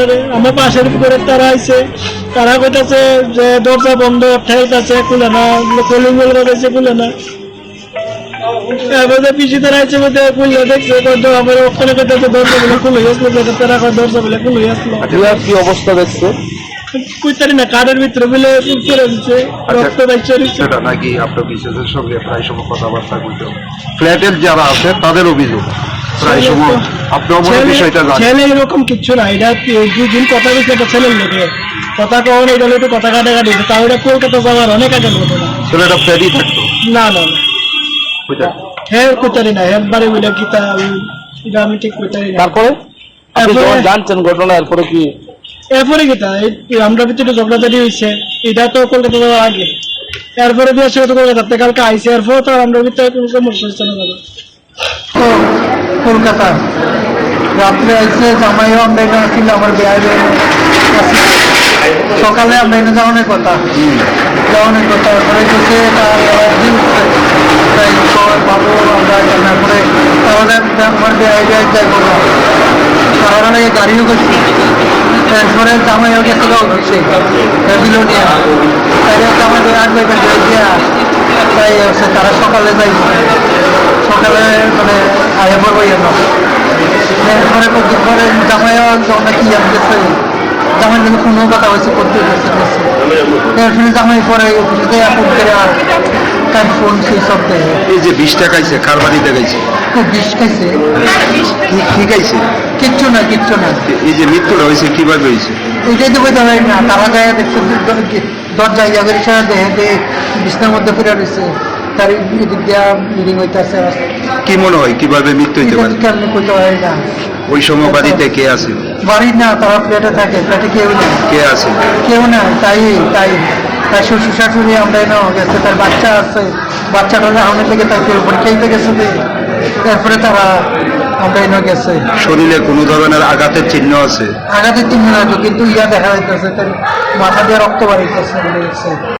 তারা আমার পাশের উপরে তারা আইছে। তারা কইতাছে যে দরজা বন্ধ ঠেলতাছে খুলে না। কলিং বেল খুলে না। এবারে পিছিয়ে তারা আইছে বলতে দেখছে কত আমার ওখানে কইতাছে দরজা বলে খুলে আসলো তারা কয় দরজা বলে খুলে আসলো কি অবস্থা দেখছ? কইতারি না কাঠের ভিতরে বলে করে দিচ্ছে রক্ত বাইছে সেটা নাকি আপনার বিশেষের সঙ্গে প্রায় সময় কথাবার্তা বলতে ফ্ল্যাটের যারা আছে তাদের অভিযোগ। প্রায় সময় আপনি অবশ্য ছেলে- বিষয়টা জানেন। ছেলে এরকম কিচ্ছু না এটা দুদিন কথা বলছে একটা ছেলের লোকে। কথা কখন এটা একটু কথা কাটাকাটি তাও এটা কলকাতা যাওয়ার অনেক আগে ঘটনা। ছেলেটা ফ্ল্যাটই থাকতো? না না। হ্যাঁ কইতারি না বারে বলে কি তা এটা আমি ঠিক কইতারি না। তারপরে? আপনি যখন জানছেন ঘটনা এরপরে কি? এরপরে কি তা? আমরা ভিতরে ঝগড়াঝাটি হয়েছে এটা তো কলকাতা যাওয়ার আগে। এরপরে দিয়ে আসলে তো কলকাতা থেকে কালকে আইসে এরপরে তো আমরা ভিতরে কোনো সমস্যা হচ্ছে না দাদা কলকাতা রাত্রে আইসে জামাইও আমরা এখানে ছিল আমার বিয়ে সকালে আমরা কথা। কথা তার অ্যালার্জি উঠছে তাই সবাই বাবু আমরা এখানে পরে তাহলে বিয়ে যাই করব তাহলে গাড়িও করছি তারপরে জামাইও গেছে গেছে জামাই আট বেকার যাই দিয়া তাই হচ্ছে তারা সকালে যাই। সকালে মানে আয়া পড়ব ইয়ে এরপরে কত পরে জামাইও অনেক ইয়ে গেছে জামাই জন্য কোনো কথা হয়েছে করতে গেছে গেছে জামাই পরে অফিসে আর ফোন সেই সব দেয় এই যে বিশ টাকাইছে কার বাড়িতে গাইছে? বিষ খাইছে? কি- কি গাইছে? কিচ্ছু না কিচ্ছু না। এই যে মৃত্যুটা হয়েছে কীভাবে হয়েছে? এটাই তো বলতে পারি না তারা যায় দেখছে দরজা ইয়াদের সাথে দেখে যে বিছনার মধ্যে ফিরে রয়েছে তার এদিক দিয়া হইতেছে। কি মনে হয় কীভাবে মৃত্যু হইতে পারে? কেমনি করতে পারি না। ওই সময় বাড়িতে কে আছে? বাড়ি না তারা ফ্ল্যাটে থাকে ফ্ল্যাটে কেউ নেই। কে আছে? কেউ না তাই তাই। তাই শ্বশুর শাশুড়ি আমরা এনে গেছে তার বাচ্চা আছে। বাচ্চাটা আমাদের থেকে তার পরীক্ষাইতে গেছে। তারপরে তারা আমরা এনে গেছে। শরীরে কোনো ধরনের আঘাতের চিহ্ন আছে? আঘাতের চিহ্ন আছে কিন্তু ইয়া দেখা যাইতেছে তার মাথা দিয়ে রক্ত বাড়িতেছে